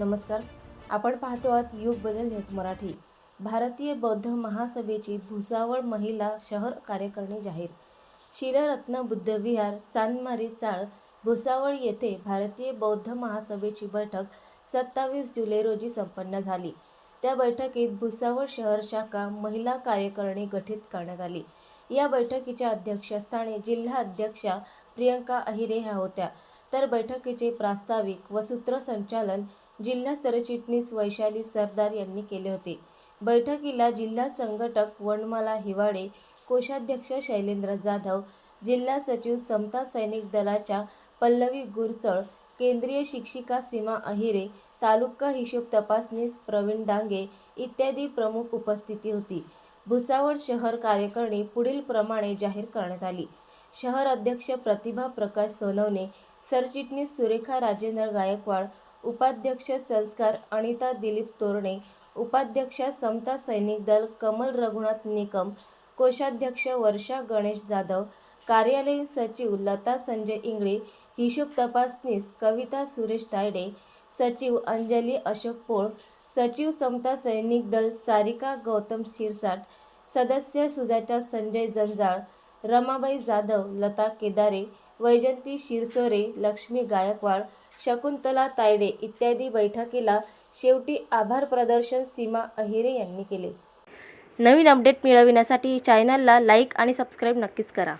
नमस्कार. आपण पाहतो आहात युग बदल न्यूज मराठी. भारतीय बौद्ध महासभेची भुसावळ महिला शहर कार्यकारिणी जाहीर. शिलरत्न बुद्धविहार चांदमारी चाळ भुसावळ येथे भारतीय बौद्ध महासभेची बैठक सत्तावीस जुलै रोजी संपन्न झाली. त्या बैठकीत भुसावळ शहर शाखा महिला कार्यकारिणी गठीत करण्यात आली. या बैठकीच्या अध्यक्षस्थानी जिल्हा अध्यक्षा प्रियंका अहिरे ह्या होत्या. तर बैठकीचे प्रास्ताविक व सूत्रसंचालन जिल्हा सरचिटणीस वैशाली सरदार यांनी केले होते. बैठकीला जिल्हा संघटक वनमाला हिवाळे कोषाध्यक्ष शैलेंद्र जाधव जिल्हा सचिव समता सैनिक दलाच्या पल्लवी गुरचळ केंद्रीय शिक्षिका सीमा अहिरे तालुका हिशोब तपासनीस प्रवीण डांगे इत्यादी प्रमुख उपस्थिती होती. भुसावळ शहर कार्यकारिणी पुढील प्रमाणे जाहीर करण्यात आली. शहर अध्यक्ष प्रतिभा प्रकाश सोनवणे सरचिटणीस सुरेखा राजेंद्र गायकवाड उपाध्यक्ष संस्कार अनिता दिलीप तोरणे उपाध्यक्ष समता सैनिक दल कमल रघुनाथ निकम कोषाध्यक्ष वर्षा गणेश जाधव कार्यालयीन सचिव लता संजय इंगळे हिशोब तपासनीस कविता सुरेश तायडे सचिव अंजली अशोक पोळ सचिव समता सैनिक दल सारिका गौतम शिरसाट सदस्य सुजाता संजय जंजाळ रमाबाई जाधव लता केदारे वैजंती शिरसोरे लक्ष्मी गायकवाड शकुंतला तायडे इत्यादी बैठकीला शेवटी आभार प्रदर्शन सीमा अहिरे यांनी केले. नवीन अपडेट मिळविण्यासाठी चॅनलला लाईक आणि सबस्क्राईब नक्कीच करा.